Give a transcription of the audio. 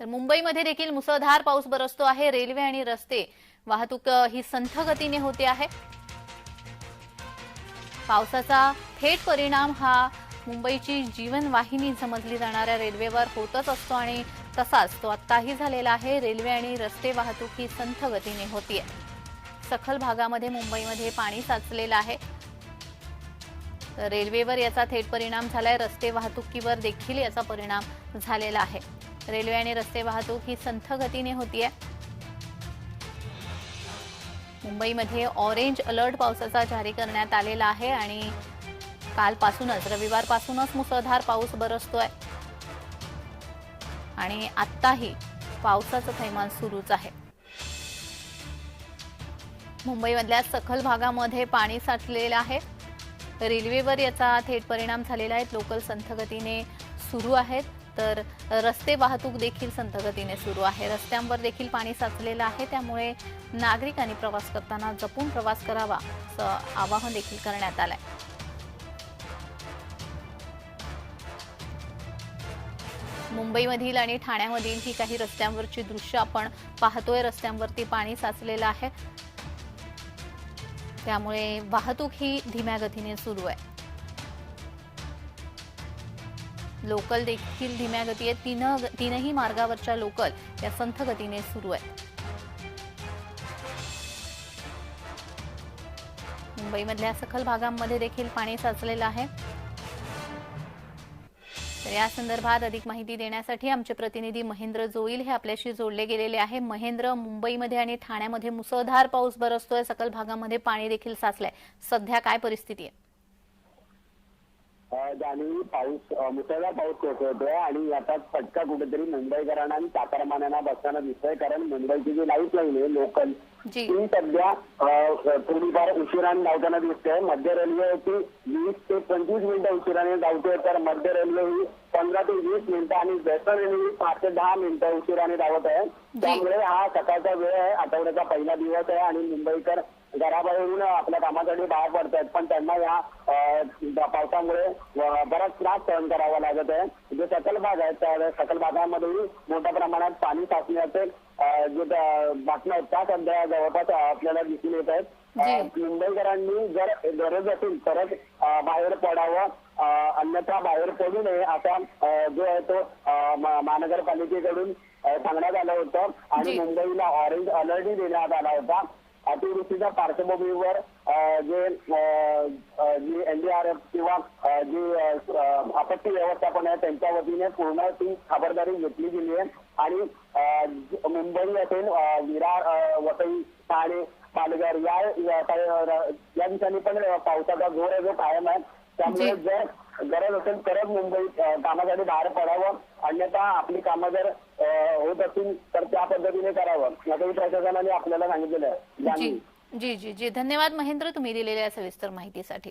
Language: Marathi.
तर मुंबईमध्ये देखील मुसळधार पाऊस बरसतो आहे. रेल्वे आणि रस्ते वाहतूक ही संथ गतीने होते आहे. पावसाचा थेट परिणाम हा मुंबईची जीवनवाहिनी समजली जाणाऱ्या रेल्वेवर होतच असतो आणि तसाच तो आत्ताही झालेला आहे. रेल्वे आणि रस्ते वाहतूक ही संथ गतीने होतीये सखल भागामध्ये मुंबईमध्ये पाणी साचलेलं आहे. रेल्वेवर याचा थेट परिणाम झालाय. रस्ते वाहतुकीवर देखील याचा परिणाम झालेला आहे. रेल्वे आणि रस्ते वाहतूक ही संथ गतीने होतीये. मुंबईमध्ये ऑरेंज अलर्ट पावसाचा जारी करण्यात आलेला आहे आणि कालपासूनच रविवारपासूनच मुसळधार पाऊस बरसतोय. आणि आत्ताही पावसाचं थैमान सुरूच आहे. मुंबईमधल्या सखल भागामध्ये पाणी साठलेलं आहे. रेल्वेवर याचा थेट परिणाम झालेला आहे. लोकल संथगतीने सुरू आहेत. तर रस्ते वाहतूक देखील संथगतीने सुरू आहे. रस्त्यांवर देखील पाणी साचलेलं आहे. त्यामुळे नागरिकांनी प्रवास करताना जपून प्रवास करावा असं आवाहन देखील करण्यात आलंय. मुंबईमधील आणि ठाण्यामधील ही काही रस्त्यांवरची दृश्य आपण पाहतोय. रस्त्यांवरती पाणी साचलेलं आहे. त्यामुळे वाहतूक ही धीम्या गतीने सुरू आहे. लोकल देखील धीम्या गती आहे तीन तीनही मार्गावरच्या लोकल या संथ गतीने सुरू आहेत. मुंबईमधल्या सखल भागांमध्ये देखील पाणी साचलेलं आहे. तर या संदर्भात अधिक माहिती देण्यासाठी आमचे प्रतिनिधी महेंद्र जोईल हे आपल्याशी जोडले गेलेले आहे. महेंद्र मुंबईमध्ये आणि ठाण्यामध्ये मुसळधार पाऊस बरसतोय. सकल भागामध्ये पाणी देखील साचलंय. सध्या काय परिस्थिती आहे? जानेवारी पाऊस मुसळधार पाऊस कोसळतोय आणि याचाच फटका कुठेतरी मुंबईकरांना आणि चाकरमान्यांना बसताना दिसतोय. कारण मुंबईची जी लाईफ लाईन आहे लोकल ती सध्या थोडीफार उशिराने धावताना दिसते. मध्य रेल्वे होती वीस ते पंचवीस मिनिटं उशिराने धावते तर मध्य रेल्वे ही पंधरा ते वीस मिनिटं आणि वेस्टर्न रेल्वे ही पाच ते दहा मिनिटं उशिराने धावत आहे. त्यामुळे हा सकाळचा वेळ आहे आठवड्याचा पहिला दिवस आहे आणि मुंबईकर घराबाहेरून आपल्या कामासाठी बाहेर पडतायत. पण त्यांना या अ, पावसामुळे अ, बराच त्रास सहन करावा लागत आहे. जे सकल भाग आहेत त्या सकल भागामध्येही मोठ्या प्रमाणात पाणी साचण्याचे अ, जे बातम्या आहेत त्या सध्या जवळपास आपल्याला दिसून येत आहेत. अ, जी. मुंबईकरांनी जर गरज असेल तरच अ, बाहेर पडावं अ, अन्यथा बाहेर पडू नये असा अ, जो आहे तो अ, मा- महानगरपालिकेकडून अ, सांगण्यात आलं होतं. आणि जी. मुंबईला ऑरेंज अलर्टही देण्यात आला होता. अतिवृष्टीच्या पार्श्वभूमीवर जे जी एनडीआरएफ किंवा जी आपत्ती व्यवस्थापन आहे त्यांच्या वतीने पूर्ण ती खबरदारी घेतली गेली आहे. आणि मुंबई असेल विरार वसई ठाणे पालघर या ठिकाणी पण पावसाचा जोर आहे जो कायम आहे. त्यामुळे. जर गरज असेल तरच मुंबईत कामासाठी बाहेर पडावं. अन्यथा आपली कामं जर होत असतील तर त्या पद्धतीने करावं. असंही प्रशासनाने आपल्याला सांगितलेलं आहे. जी जी जी. धन्यवाद महेंद्र तुम्ही दिलेल्या सविस्तर माहितीसाठी.